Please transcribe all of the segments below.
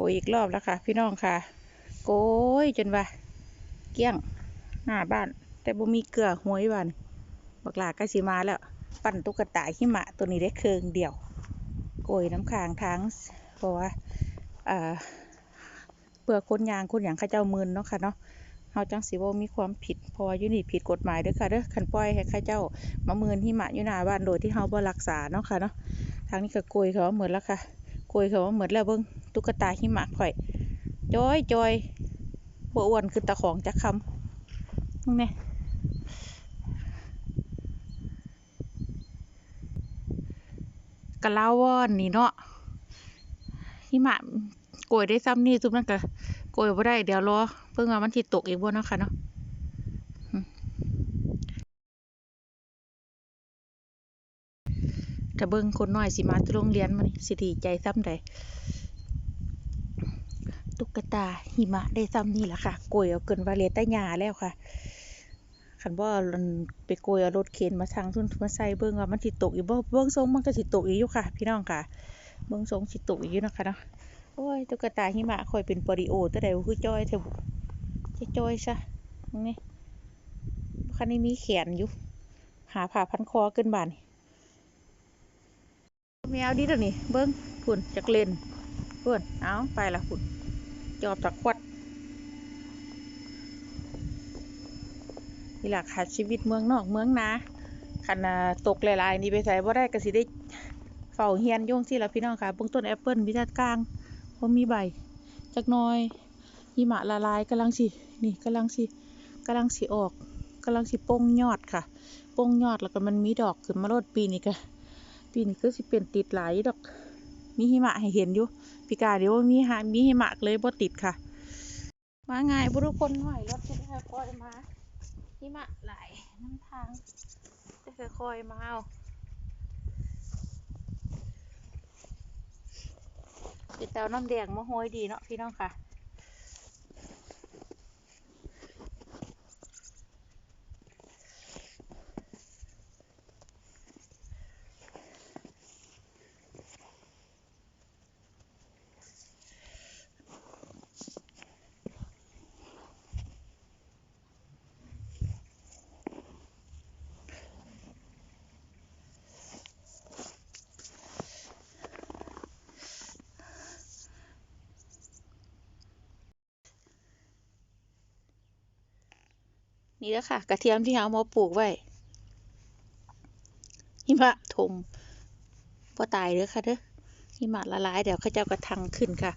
โกยอีกรอบแล้วค่ะ พี่น้องค่ะ โกยจนว่าเกลี้ยงหน้าบ้าน แต่บ่มีเกลือหวยบ้านบักหลาก็สิมาแล้ว ปั่นตุ๊กตาหิมะตัวนี้ได้เคืองเดียว โกยน้ำค้างทั้งเพราะว่าเปลือกคนยางคนอย่างข้าเจ้ามืนเนาะค่ะเนาะเฮาจังสิบ่มีความผิดพอยู่นี่ผิดกฎหมายเด้อค่ะเด้อคันปล่อยให้ข้าเจ้ามามืนหิมะอยู่หน้าบ้านโดยที่เฮาบ่รักษาเนาะค่ะเนาะทางนี้ก็โกยเขาว่าหมดแล้วค่ะโกยเขาว่าหมดแล้วเบิ่ง ตุ๊กตาหิมะข่อย จอยจอยบ่อ้วนคือตะของจักคำมึงแน่กะลาวอนนี่เนาะหิมะโกยได้ซ้ำนี่ซุมนั้นก็โกยบ่ได้เดี๋ยวรอเพิ่งว่ามันสิตกอีกบ่เนาะค่ะเนาะถ้าเบิ่งคนน้อยสิมาที่โรงเรียนมื้อนี้สิดีใจซ้ำใด ตุ๊กตาหิมะได้ซ้ำนี่แหละค่ะโกยเอาเกินวาเลต่หญ้าแล้วค่ะคันบ่อั่นไปโกยเอารถเข็นมาทางทุนมาใส่เบิ่งว่ามันสิตกอีกบ่เบิ่งทรงมันก็สิตกอีกอยู่ค่ะ พี่น้องค่ะ เบิ่งทรงสิตกอีกอยู่นะคะเนาะโอ้ยตุ๊กตาหิมะข่อยเป็นปลิโอตัวใดบ่คือจ้อยเถอะจะจ้อยซะนี้คันนี้มีแขนอยู่ หาผ้าพันคอเกินบานแมวดิเดี๋ยวนี้เบิ้งพุ่นจักเล่นพุ่นเอาไปละพุ่น จอบตะควัดนี่แหละค่ะชีวิตเมืองนอกเมืองนาคันตกหลายๆนี่ไปใส่บ่ได้ก็สิได้เฝ้าเฮียนโยงสิละพี่น้องค่ะเบิ่งต้นแอปเปิลมีแต่กลางพอมีใบจักน้อยหิมะละลายกำลังสินี่กำลังสิกำลังสิออกกำลังสิโป่งยอดค่ะโป่งยอดแล้วก็มันมีดอกขึ้นมาโลดปีนี้ก็ปีนี้ก็สิเป็นติดหลายดอก มีหิมะให้เห็นอยู่ปีกาเดี๋ยวมีหามีหิมะเลยบ่ติดค่ะ มาง่ายบุรุษคนหน่อยรถจะค่อยมาหิมะไหลน้ำทางจะค่อยมาเอาจะเต้าน้ำแดงมะฮวยดีเนาะพี่น้องค่ะ นี่แล้วค่ะ กระเทียมที่เอามาปลูกไว้หิมะถมพอตายเด้อค่ะเด้อหิมะละลายเดี๋ยวเขาเจ้ากระทังขึ้นค่ะ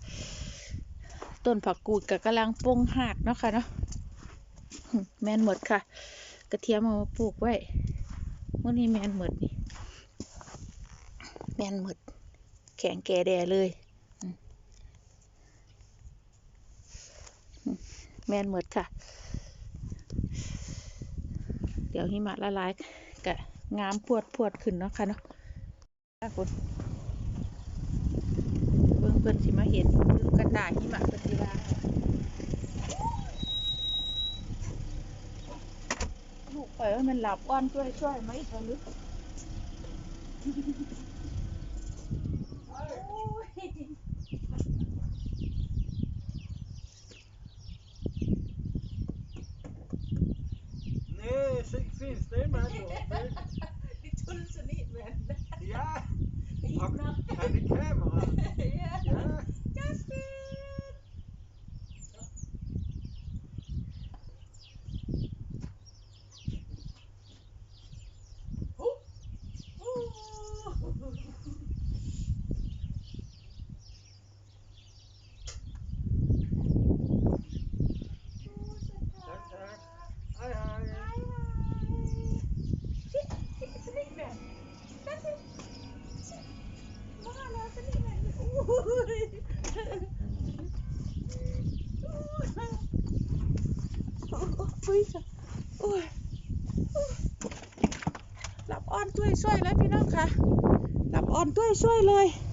ต้นผักกูดกับกำลังปงหากเนาะค่ะเนาะแมนหมดค่ะ กระเทียมเอามาปลูกไว้วันนี้แมนหมดนี่แมนหมด แข็งแก่แดเลยแมนหมดค่ะ เดี๋ยวหิมะละลายกะงามพวดพวดขึ้นเนาะค่ะเนาะค่ะคุณเบิ่งเพิ่นสิมาเห็นลูกระต่ายหิมะเพิ่นสิว่าลูกข่อยให้มันหลับอ้อนช่วยช่วยไหมเธอลึก Nee, zeker finns det med då. ดิชุนสนิทแม่น Ja, อีกเนาะ har ni kamera? Ja. Ui, ui. หลับอ่อนช่วยช่วยเลยพี่น้องค่ะหลับอ่อนช่วยช่วยเลย